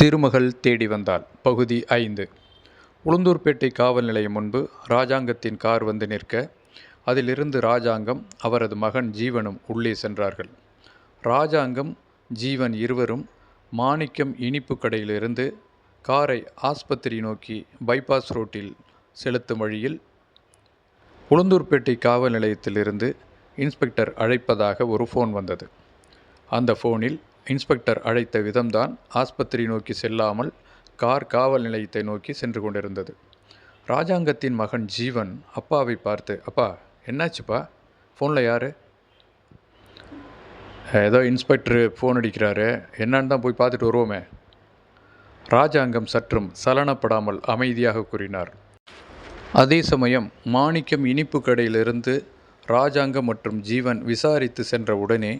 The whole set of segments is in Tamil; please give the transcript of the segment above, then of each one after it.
திருமகள் தேடி வந்தாள். பகுதி ஐந்து. உளுந்தூர்பேட்டை காவல் நிலையம் முன்பு ராஜாங்கத்தின் கார் வந்து நிற்க அதிலிருந்து ராஜாங்கம் அவரது மகன் ஜீவனும் உள்ளே சென்றார்கள். ராஜாங்கம் ஜீவன் இருவரும் மாணிக்கம் இனிப்பு கடையிலிருந்து காரை ஆஸ்பத்திரி நோக்கி பைபாஸ் ரோட்டில் செலுத்தும் வழியில் உளுந்தூர்பேட்டை காவல் நிலையத்திலிருந்து இன்ஸ்பெக்டர் அழைப்பதாக ஒரு ஃபோன் வந்தது. அந்த ஃபோனில் இன்ஸ்பெக்டர் அழைத்த விதம்தான் ஆஸ்பத்திரி நோக்கி செல்லாமல் கார் காவல் நிலையத்தை நோக்கி சென்று கொண்டிருந்தது. ராஜாங்கத்தின் மகன் ஜீவன் அப்பாவை பார்த்து அப்பா என்னாச்சுப்பா? ஃபோனில் யார்? ஏதோ இன்ஸ்பெக்டரு ஃபோன் அடிக்கிறாரு. என்னன்னு தான் போய் பார்த்துட்டு வருவோமே. ராஜாங்கம் சற்றும் சலனப்படாமல் அமைதியாக கூறினார். அதே சமயம் மாணிக்கம் இனிப்பு கடையிலிருந்து ராஜாங்கம் மற்றும் ஜீவன் விசாரித்து சென்ற உடனே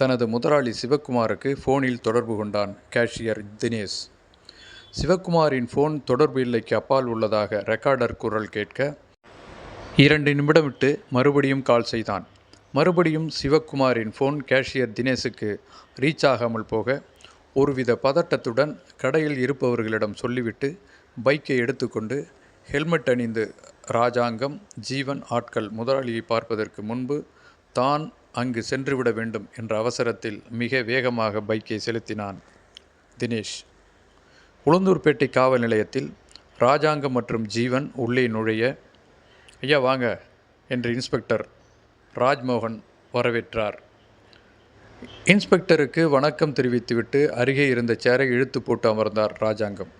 தனது முதலாளி சிவக்குமாருக்கு ஃபோனில் தொடர்பு கொண்டான் கேஷியர் தினேஷ். சிவக்குமாரின் ஃபோன் தொடர்பு இல்லைக்கு அப்பால் உள்ளதாக ரெக்கார்டர் குரல் கேட்க இரண்டு நிமிடம் விட்டு மறுபடியும் கால் செய்தான். மறுபடியும் சிவக்குமாரின் ஃபோன் கேஷியர் தினேஷுக்கு ரீச் ஆகாமல் போக ஒருவித பதட்டத்துடன் கடையில் இருப்பவர்களிடம் சொல்லிவிட்டு பைக்கை எடுத்துக்கொண்டு ஹெல்மெட் அணிந்து ராஜாங்கம் ஜீவன் ஆட்கள் முதலாளியை பார்ப்பதற்கு முன்பு தான் அங்கு சென்றுவிட வேண்டும் என்ற அவசரத்தில் மிக வேகமாக பைக்கை செலுத்தினான் தினேஷ். உளுந்தூர்பேட்டை காவல் நிலையத்தில் ராஜாங்கம் மற்றும் ஜீவன் உள்ளே நுழைய ஐயா வாங்க என்று இன்ஸ்பெக்டர் ராஜ்மோகன் வரவேற்றார். இன்ஸ்பெக்டருக்கு வணக்கம் தெரிவித்துவிட்டு அருகே இருந்த சேரை இழுத்து போட்டு அமர்ந்தார் ராஜாங்கம்.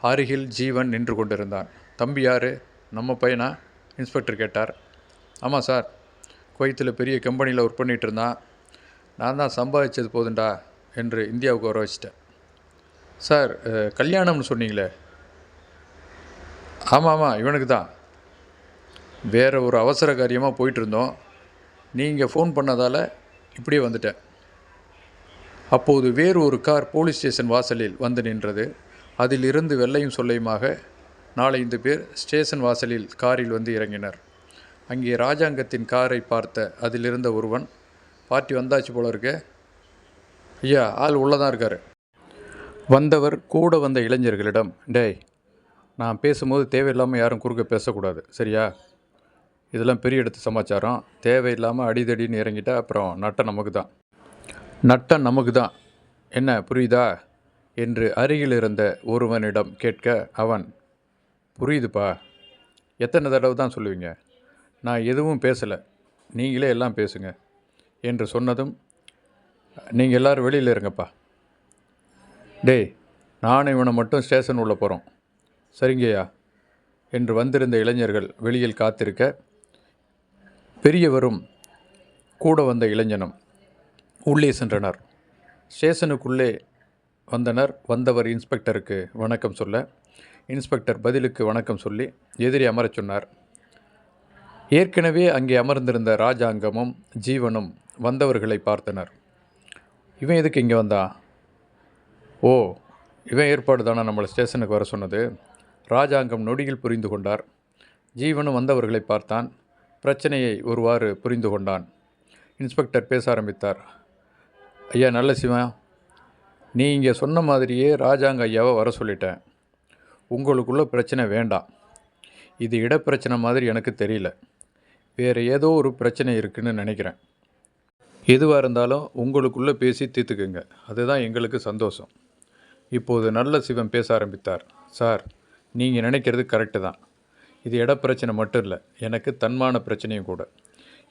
அருகில் ஜீவன் நின்று கொண்டிருந்தான். தம்பி யாரு? நம்ம பையனா? இன்ஸ்பெக்டர் கேட்டார். ஆமாம் சார். குவைத்தில் பெரிய கம்பெனியில் ஒர்க் பண்ணிகிட்டு இருந்தான். நான் தான் சம்பாதிச்சது போதுண்டா என்று இந்தியாவுக்கு வர வச்சிட்டேன். சார் கல்யாணம்னு சொன்னீங்களே? ஆமாம் ஆமாம் இவனுக்கு தான். வேறு ஒரு அவசர காரியமாக போயிட்டுருந்தோம் நீங்கள் ஃபோன் பண்ணதால் இப்படியே வந்துட்டேன். அப்போது வேறு ஒரு கார் போலீஸ் ஸ்டேஷன் வாசலில் வந்து நின்றது. அதிலிருந்து வெள்ளையும் சொல்லையுமாக நாலஞ்சு பேர் ஸ்டேஷன் வாசலில் காரில் வந்து இறங்கினர். அங்கே ராஜாங்கத்தின் காரை பார்த்த அதிலிருந்த ஒருவன் பார்ட்டி வந்தாச்சு போல இருக்கே. ஐயா ஆள் உள்ளே தான் இருக்கார். வந்தவர் கூட வந்த இளைஞர்களிடம் டேய் நான் பேசும்போது தேவையில்லாமல் யாரும் குறுக்க பேசக்கூடாது சரியா? இதெல்லாம் பெரிய இடத்து சமாச்சாரம். தேவையில்லாமல் அடிதடின்னு இறங்கிட்டா அப்புறம் நட்டம் நமக்கு தான் நட்டம் நமக்கு தான் என்ன புரியுதா? என்று அருகில் இருந்த ஒருவனிடம் கேட்க அவன் புரியுதுப்பா. எத்தனை தடவை தான் சொல்லுவீங்க? நான் எதுவும் பேசலை. நீங்களே எல்லாம் பேசுங்க. என்று சொன்னதும் நீங்கள் எல்லோரும் வெளியில் இருங்கப்பா. டேய் நானும் இவனை மட்டும் ஸ்டேஷன் உள்ளே போகிறோம் சரிங்கய்யா. என்று வந்திருந்த இளைஞர்கள் வெளியில் காத்திருக்க பெரியவரும் கூட வந்த இளைஞனும் உள்ளே சென்றனர். ஸ்டேஷனுக்குள்ளே வந்தனர். வந்தவர் இன்ஸ்பெக்டருக்கு வணக்கம் சொல்ல இன்ஸ்பெக்டர் பதிலுக்கு வணக்கம் சொல்லி எதிரி அமரச் சொன்னார். ஏற்கனவே அங்கே அமர்ந்திருந்த ராஜாங்கமும் ஜீவனும் வந்தவர்களை பார்த்தனர். இவன் எதுக்கு இங்கே வந்தா? ஓ இவன் ஏற்பாடு தானே நம்மளை ஸ்டேஷனுக்கு வர சொன்னது? ராஜாங்கம் நொடியில் புரிந்து கொண்டார். ஜீவனும் வந்தவர்களை பார்த்தான். பிரச்சனையை ஒருவாறு புரிந்து கொண்டான். இன்ஸ்பெக்டர் பேச ஆரம்பித்தார். ஐயா நல்ல சிவன் நீ இங்கே சொன்ன மாதிரியே ராஜாங்க ஐயாவை வர சொல்லிட்டேன். உங்களுக்குள்ள பிரச்சனை வேண்டாம். இது இடப்பிரச்சனை மாதிரி எனக்கு தெரியல. வேறு ஏதோ ஒரு பிரச்சனை இருக்குதுன்னு நினைக்கிறேன். எதுவாக இருந்தாலும் உங்களுக்குள்ளே பேசி தீர்த்துக்குங்க. அதுதான் எங்களுக்கு சந்தோஷம். இப்போது நல்ல சிவன் பேச ஆரம்பித்தார். சார் நீங்கள் நினைக்கிறது கரெக்டு தான். இது இடப்பிரச்சனை மட்டும் இல்லை எனக்கு தன்மான பிரச்சனையும் கூட.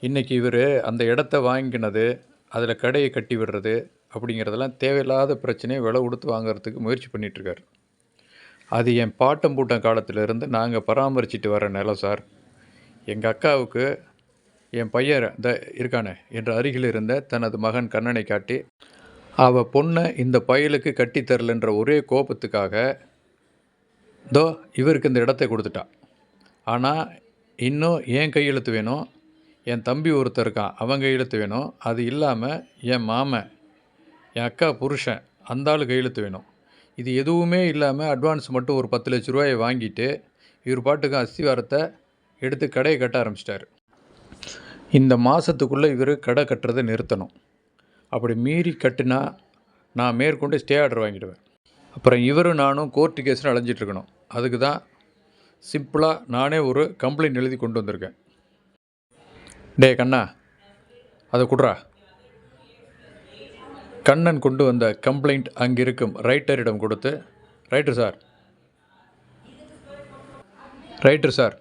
இன்றைக்கி இவர் அந்த இடத்த வாங்கினது அதில் கடையை கட்டி விடுறது அப்படிங்கிறதெல்லாம் தேவையில்லாத பிரச்சனையை விலை கொடுத்து வாங்குறதுக்கு முயற்சி பண்ணிகிட்ருக்கார் அது என் பாட்டம் பூட்டம் காலத்திலிருந்து நாங்கள் பராமரிச்சிட்டு வர நிலம் சார். எங்கள் அக்காவுக்கு என் பையன் இந்த இருக்கானே என்ற அருகில் இருந்த தனது மகன் கண்ணனை காட்டி அவ பொண்ணை இந்த பயலுக்கு கட்டித்தரலன்ற ஒரே கோபத்துக்காக தோ இவருக்கு இந்த இடத்தை கொடுத்துட்டா. ஆனால் இன்னும் என் கையெழுத்து வேணும் என் தம்பி ஒருத்தர் இருக்கான் அவன் கையெழுத்து வேணும். அது இல்லாமல் என் மாமன் என் அக்கா புருஷன் அந்த ஆள் கையெழுத்து வேணும். இது எதுவுமே இல்லாமல் அட்வான்ஸ் மட்டும் ஒரு பத்து லட்ச ரூபாயை வாங்கிட்டு இவர் பாட்டுக்கு அஸ்திவாரத்தை எடுத்து கடையை கட்ட ஆரம்பிச்சிட்டாரு. இந்த மாதத்துக்குள்ளே இவர் கடை கட்டுறதை நிறுத்தணும். அப்படி மீறி கட்டினா நான் மேற்கொண்டு ஸ்டே ஆர்டர் வாங்கிடுவேன். அப்புறம் இவரும் நானும் கோர்ட்டு கேஸ்னு அலைஞ்சிட்ருக்கணும் அதுக்கு தான் சிம்பிளாக நானே ஒரு கம்ப்ளைண்ட் எழுதி கொண்டு வந்திருக்கேன். டே கண்ணா அதை குட்றா. கண்ணன் கொண்டு வந்த கம்ப்ளைண்ட் அங்கிருக்கும் ரைட்டரிடம் கொடுத்து ரைட்டர் சார் ரைட்டர் சார்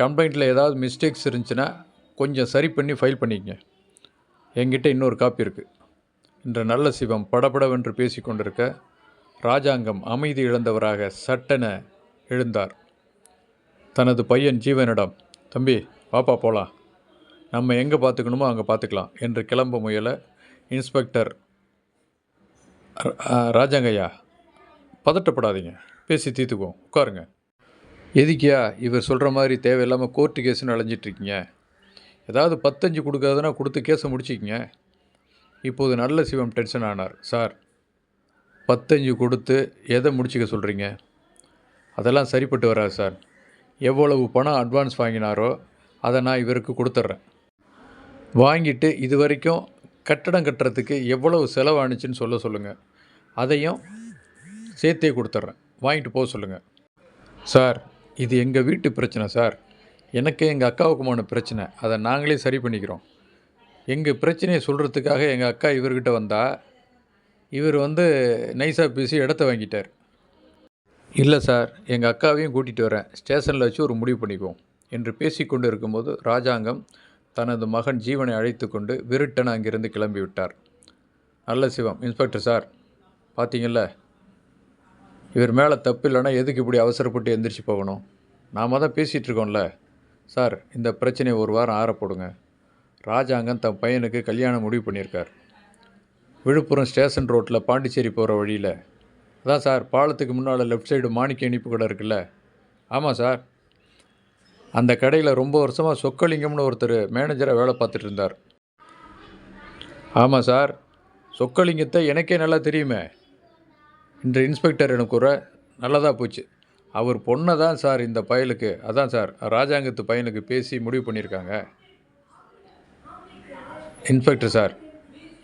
கம்ப்ளைண்ட்டில் ஏதாவது மிஸ்டேக்ஸ் இருந்துச்சுன்னா கொஞ்சம் சரி பண்ணி ஃபைல் பண்ணிக்கங்க. என்கிட்ட இன்னொரு காப்பி இருக்குது இன்று நல்ல சிவம் படபடவென்று பேசி கொண்டிருக்க ராஜாங்கம் அமைதி இழந்தவராக சட்டென எழுந்தார். தனது பையன் ஜீவனிடம் தம்பி பாப்பா போகலாம் நம்ம எங்கே பார்த்துக்கணுமோ அங்கே பார்த்துக்கலாம் என்று கிளம்ப முயல இன்ஸ்பெக்டர் ராஜாங்கய்யா. பதட்டப்படாதீங்க. பேசி தீர்த்துக்குவோம். உட்காருங்க. எதுக்கியா இவர் சொல்கிற மாதிரி தேவையில்லாமல் கோர்ட்டு கேஸுன்னு அலைஞ்சிட்ருக்கீங்க? ஏதாவது பத்தஞ்சு கொடுக்காதுன்னா கொடுத்து கேஸை முடிச்சிக்கிங்க. இப்போது நல்ல சிவம் டென்ஷன் ஆனார். சார் பத்தஞ்சு கொடுத்து எதை முடிச்சிக்க சொல்கிறீங்க அதெல்லாம் சரிப்பட்டு வராது சார். எவ்வளவு பணம் அட்வான்ஸ் வாங்கினாரோ அதை நான் இவருக்கு கொடுத்துட்றேன். வாங்கிட்டு இது வரைக்கும் கட்டடம் கட்டுறதுக்கு எவ்வளவு செலவானுச்சுன்னு சொல்ல சொல்லுங்கள் அதையும் சேர்த்தே கொடுத்துட்றேன். வாங்கிட்டு போக சொல்லுங்கள் சார் இது எங்கள் வீட்டு பிரச்சனை சார். எனக்கு எங்கள் அக்காவுக்குமான பிரச்சனை. அதை நாங்களே சரி பண்ணிக்கிறோம். எங்கள் பிரச்சனையை சொல்கிறதுக்காக எங்கள் அக்கா இவர்கிட்ட வந்தா இவர் வந்து நைஸாக பேசி இடத்த வாங்கிட்டார். இல்லை சார். எங்கள் அக்காவையும் கூட்டிகிட்டு வரேன். ஸ்டேஷனில் வச்சு ஒரு முடிவு பண்ணிக்குவோம். என்று பேசிக்கொண்டு இருக்கும்போது ராஜாங்கம் தனது மகன் ஜீவனை அழைத்து கொண்டு விருட்டன அங்கிருந்து கிளம்பிவிட்டார் நல்ல சிவம். Inspector sir. பார்த்தீங்கல்ல இவர் மேலே தப்பு இல்லைன்னா எதுக்கு இப்படி அவசரப்பட்டு எந்திரிச்சு போகணும்? நாம தான் பேசிகிட்டு இருக்கோம்ல சார் இந்த பிரச்சனையை ஒரு வாரம் ஆற போடுங்க. ராஜாங்கம் தன் பையனுக்கு கல்யாணம் முடிவு பண்ணியிருக்கார். விழுப்புரம் ஸ்டேஷன் ரோட்டில் பாண்டிச்சேரி போகிற வழியில். அதான் சார் பாலத்துக்கு முன்னால் லெஃப்ட் சைடு மாணிக்க இனிப்பு கடை இருக்குல்ல. ஆமாம் சார். அந்த கடையில் ரொம்ப வருஷமாக சொக்கலிங்கம்னு ஒருத்தர் மேனேஜராக வேலை பார்த்துட்டு இருந்தார். ஆமாம் சார். சொக்கலிங்கத்தை எனக்கே நல்லா தெரியுமே. இன்று இன்ஸ்பெக்டர் எனக்கு கூற நல்லதாக போச்சு. அவர் பொண்ணை தான் சார் இந்த பயலுக்கு அதான் சார் ராஜாங்கத்து பையனுக்கு பேசி முடிவு பண்ணியிருக்காங்க. இன்ஸ்பெக்டர் சார்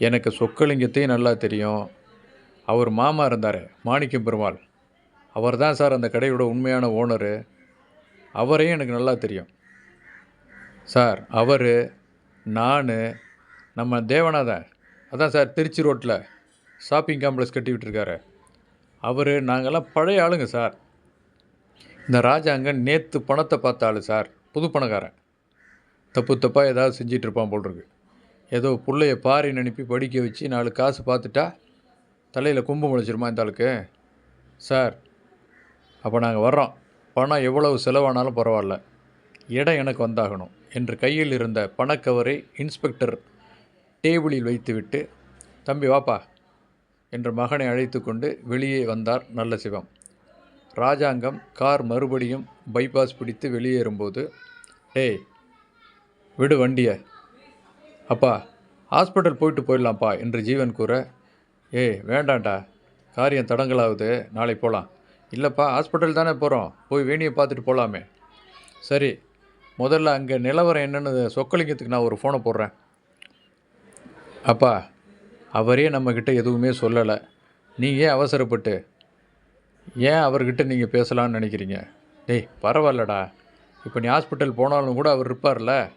எனக்கு சொக்கலிங்கத்தையும் நல்லா தெரியும். அவர் மாமா இருந்தார் மாணிக்கம் பெருமாள். அவர் தான் சார் அந்த கடையோட உண்மையான ஓனரு. அவரையும் எனக்கு நல்லா தெரியும். சார் அவர் நான் நம்ம தேவநாதன் அதான் சார் திருச்சி ரோட்டில் ஷாப்பிங் காம்ப்ளெக்ஸ் கட்டி விட்டுருக்காரு. அவர் நாங்கள்லாம் பழைய ஆளுங்க சார். இந்த ராஜாங்கன் நேற்று பணத்தை பார்த்தாள் சார். புது பணக்காரன். தப்பு தப்பாக ஏதாவது செஞ்சிட்டு இருப்பான் போல் இருக்கு ஏதோ பிள்ளைய பாரின்னு அனுப்பி படிக்க வச்சு நாலு காசு பார்த்துட்டா தலையில் கும்பம் முளைச்சிருமா இந்த ஆளுக்கு? சார் அப்போ நாங்கள் வர்றோம். பணம் எவ்வளவு செலவானாலும் பரவாயில்ல. இடம் எனக்கு வந்தாகணும் என்று கையில் இருந்த பணக்கவரை இன்ஸ்பெக்டர் டேபிளில் வைத்துவிட்டு தம்பி வாப்பா என்று மகனை அழைத்து கொண்டு வெளியே வந்தார் நல்ல சிவம். ராஜாங்கம் கார் மறுபடியும் பைபாஸ் பிடித்து வெளியேறும்போது டேய் விடு வண்டியை. அப்பா ஹாஸ்பிட்டல் போயிட்டு போயிடலாம்ப்பா என்று ஜீவன் கூற ஏய் வேண்டாண்டா. காரியம் தடங்கலாகுது நாளை போகலாம் இல்லைப்பா ஹாஸ்பிட்டல் தானே போகிறோம் போய் வேணியை பார்த்துட்டு போகலாமே சரி முதல்ல அங்கே நிலவரம் என்னென்னு சொக்கலிங்கத்துக்கு நான் ஒரு ஃபோனை போடுறேன். அப்பா அவரே நம்மக்கிட்ட எதுவுமே சொல்லலை. நீங்கள் ஏன் அவசரப்பட்டு ஏன் அவர்கிட்ட நீங்கள் பேசலாம்னு நினைக்கிறீங்க? டேய் பரவாயில்லடா. இப்போ நீ ஹாஸ்பிட்டல் போனாலும் கூட அவர் இருப்பார்ல.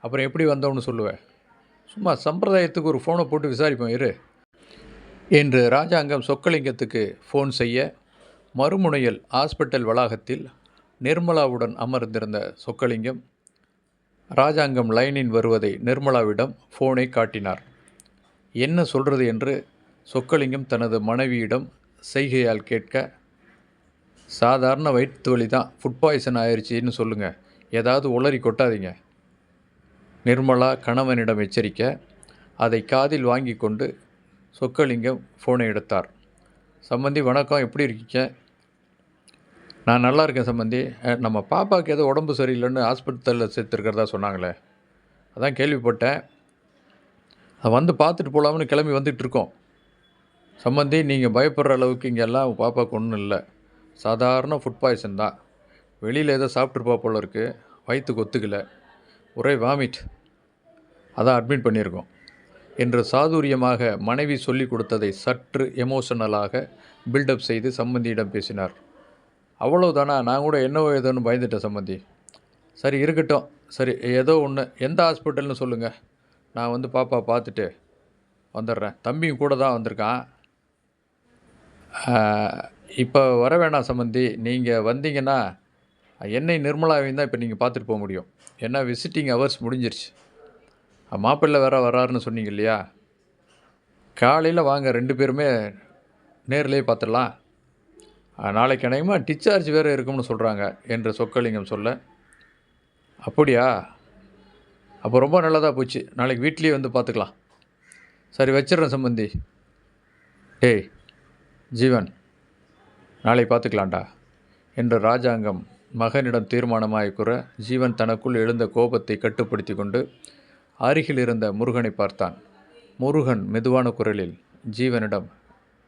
அப்புறம் எப்படி வந்தோன்னு சொல்லுவேன் சும்மா சம்பிரதாயத்துக்கு ஒரு ஃபோனை போட்டு விசாரிப்போம் இரு. என்று ராஜாங்கம் சொக்கலிங்கத்துக்கு ஃபோன் செய்ய மறுமுனையில் ஹாஸ்பிட்டல் வளாகத்தில் நிர்மலாவுடன் அமர்ந்திருந்த சொக்கலிங்கம் ராஜாங்கம் லைனின் வருவதை நிர்மலாவிடம் ஃபோனை காட்டினார். என்ன சொல்கிறது என்று சொக்கலிங்கம் தனது மனைவியிடம் செய்கையால் கேட்க சாதாரண வயிற்று வலி தான் ஃபுட் பாய்சன் ஆயிடுச்சின்னு சொல்லுங்கள் ஏதாவது உளறி கொட்டாதீங்க. நிர்மலா கணவனிடம் எச்சரிக்க அதை காதில் வாங்கி கொண்டு சொக்கலிங்கம் ஃபோனை எடுத்தார். சம்பந்தி வணக்கம். எப்படி இருக்கீங்க? நான் நல்லா இருக்கேன் சம்பந்தி. நம்ம பாப்பாவுக்கு ஏதோ உடம்பு சரியில்லைன்னு ஹாஸ்பிட்டலில் சேர்த்துருக்கிறதா சொன்னாங்களே. அதான் கேள்விப்பட்டேன். வந்து பார்த்துட்டு போகலாம்னு கிளம்பி வந்துட்டுருக்கோம் சம்மந்தி சம்பந்தி நீங்கள் பயப்படுற அளவுக்கு இங்கே எல்லாம் பாப்பாவுக்கு ஒன்றும் இல்லை. சாதாரண ஃபுட் பாய்சன் தான். வெளியில் ஏதோ சாப்பிட்ருப்பா போல இருக்குது வயிற்றுக்கு ஒத்துக்கல. ஒரே வாமிட் அதான் அட்மிட் பண்ணியிருக்கோம். என்று சாதுரியமாக மனைவி சொல்லிக் கொடுத்ததை சற்று எமோஷனலாக பில்டப் செய்து சம்மந்தியிடம் பேசினார். அவ்வளோதானா நான் கூட என்னவோ ஏதோன்னு பயந்துட்டேன் சம்மந்தி சரி இருக்கட்டும். சரி ஏதோ ஒன்று எந்த ஹாஸ்பிட்டல்னு சொல்லுங்கள் நான் வந்து பாப்பா பார்த்துட்டு வந்துடுறேன். தம்பியும் கூட தான் வந்திருக்கான். இப்போ வர வேணாம் சம்மந்தி நீங்கள் வந்தீங்கன்னா என்னை நிர்மலாவையும் தான் இப்போ நீங்கள் பார்த்துட்டு போக முடியும். ஏன்னா விசிட்டிங் ஹவர்ஸ் முடிஞ்சிருச்சு. மாப்பிள்ளை வேற வராருன்னு சொன்னீங்க இல்லையா? காலையில் வாங்க ரெண்டு பேருமே நேர்லேயே பார்த்துடலாம். நாளைக்கு அநேகமாக டிச்சார்ஜ் வேறு இருக்கும்னு சொல்கிறாங்க என்று சொக்கலிங்கம் சொல்ல. அப்படியா? அப்போ ரொம்ப நல்லதாக போச்சு. நாளைக்கு வீட்லேயே வந்து பார்த்துக்கலாம். சரி வச்சிடுறேன் சம்பந்தி. டேய் ஜீவன் நாளை பார்த்துக்கலாண்டா என்று ராஜாங்கம் மகனிடம் தீர்மானமாய் கூற ஜீவன் தனக்குள் எழுந்த கோபத்தை கட்டுப்படுத்தி கொண்டு அருகில் இருந்த முருகனை பார்த்தான். முருகன் மெதுவான குரலில் ஜீவனிடம்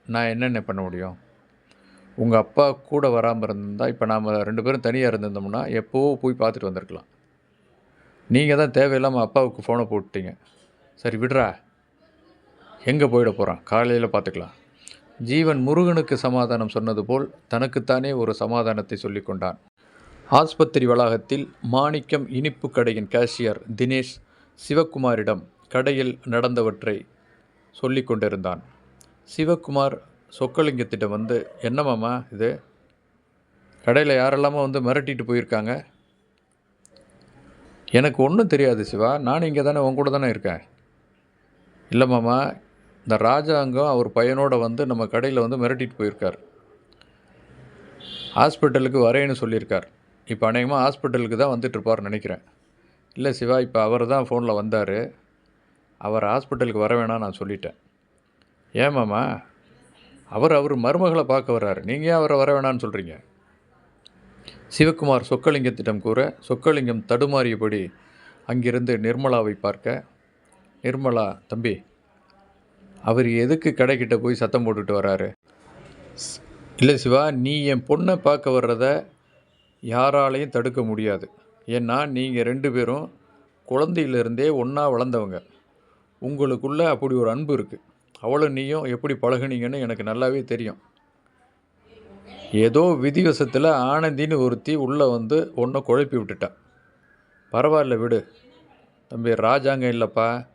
நான் என்னென்ன பண்ண முடியும்? உங்கள் அப்பா கூட வராமல் இருந்திருந்தால் இப்போ நாம் ரெண்டு பேரும் தனியாக இருந்திருந்தோம்னா எப்போவோ போய் பார்த்துட்டு வந்திருக்கலாம். நீங்கள் தான் தேவையில்லாமல் அப்பாவுக்கு ஃபோனை போட்டுட்டீங்க. சரி விடுறா. எங்கே போயிட போகிறான் காலையில் பார்த்துக்கலாம். ஜீவன் முருகனுக்கு சமாதானம் சொன்னது போல் தனக்குத்தானே ஒரு சமாதானத்தை சொல்லிக்கொண்டான். ஆஸ்பத்திரி வளாகத்தில் மாணிக்கம் இனிப்பு கடையின் கேஷியர் தினேஷ் சிவக்குமாரிடம் கடையில் நடந்தவற்றை சொல்லி கொண்டிருந்தான் சிவக்குமார் சொக்கலிங்கத்திட்ட வந்து என்னமாம்மா இது? கடையில் யாரெல்லாமோ வந்து மிரட்டிட்டு போயிருக்காங்க. எனக்கு ஒன்றும் தெரியாது சிவா. நான் இங்கே தானே உன் கூட தானே இருக்கேன். இல்லை மாமா. இந்த ராஜாங்கம் அவர் பையனோட வந்து நம்ம கடையில் வந்து மிரட்டிட்டு போயிருக்கார். ஹாஸ்பிட்டலுக்கு வரேன்னு சொல்லியிருக்கார். இப்போ அநேகமாக ஹாஸ்பிட்டலுக்கு தான் வந்துட்டுருப்பார்னு நினைக்கிறேன். இல்லை சிவா இப்போ அவர் தான் ஃபோனில் வந்தார். அவர் ஹாஸ்பிட்டலுக்கு வர வேணாம் நான் சொல்லிட்டேன். ஏமாம்மா அவர் அவர் மருமகளை பார்க்க வர்றாரு. நீங்கள் ஏன் அவரை வர வேணான்னு சொல்கிறீங்க சிவக்குமார் சொக்கலிங்கத்திடம் கூற சொக்கலிங்கம் தடுமாறியபடி அங்கிருந்து நிர்மலாவை பார்க்க நிர்மலா தம்பி அவர் எதுக்கு கடைக்கிட்ட போய் சத்தம் போட்டுட்டு வராரு? இல்லை சிவா நீ என் பொண்ணை பார்க்க வர்றத யாராலையும் தடுக்க முடியாது. ஏன்னா நீங்கள் ரெண்டு பேரும் குழந்தையிலிருந்தே ஒன்றா வளர்ந்தவங்க. உங்களுக்குள்ளே அப்படி ஒரு அன்பு இருக்குது அவளும் நீயும் எப்படி பழகுனீங்கன்னு எனக்கு நல்லாவே தெரியும். ஏதோ விதிவசத்தில் ஆனந்தின்னு ஒருத்தி உள்ளே வந்து ஒன்றை குழப்பி விட்டுட்டான் பரவாயில்ல விடு. தம்பி ராஜாங்க இல்லைப்பா.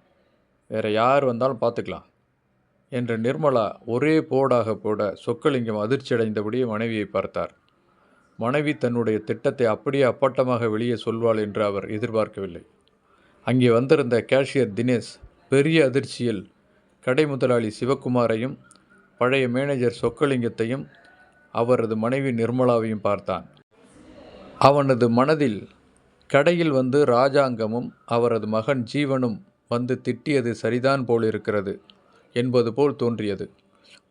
வேறு யார் வந்தாலும் பார்த்துக்கலாம் என்று நிர்மலா ஒரே போடாக போட சொக்கலிங்கம் அதிர்ச்சியடைந்தபடி மனைவியை பார்த்தார். மனைவி தன்னுடைய திட்டத்தை அப்படியே அப்பட்டமாக வெளியே சொல்வாள் என்று அவர் எதிர்பார்க்கவில்லை. அங்கே வந்திருந்த கேஷியர் தினேஷ் பெரிய அதிர்ச்சியில் கடை முதலாளி சிவக்குமாரையும் பழைய மேனேஜர் சொக்கலிங்கத்தையும் அவரது மனைவி நிர்மலாவையும் பார்த்தான். அவனது மனதில் கடையில் வந்து ராஜாங்கமும் அவரது மகன் ஜீவனும் வந்து திட்டியது சரிதான் போல் இருக்கிறது என்பது போல் தோன்றியது.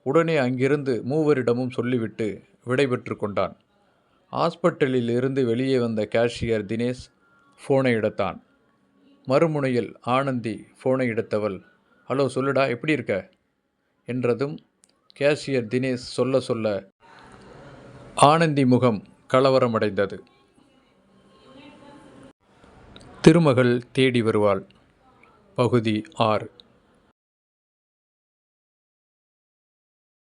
உடனே அங்கிருந்து மூவரிடமும் சொல்லிவிட்டு விடைபெற்று கொண்டான். ஹாஸ்பிட்டலில் இருந்து வெளியே வந்த கேஷியர் தினேஷ் ஃபோனை எடுத்தான். மறுமுனையில் ஆனந்தி ஃபோனை எடுத்தவள் ஹலோ சொல்லுடா எப்படி இருக்க? என்றதும் கேஷியர் தினேஷ் சொல்ல சொல்ல ஆனந்தி முகம் கலவரமடைந்தது. திருமகள் தேடி வருவாள். பகுதி ஆறு.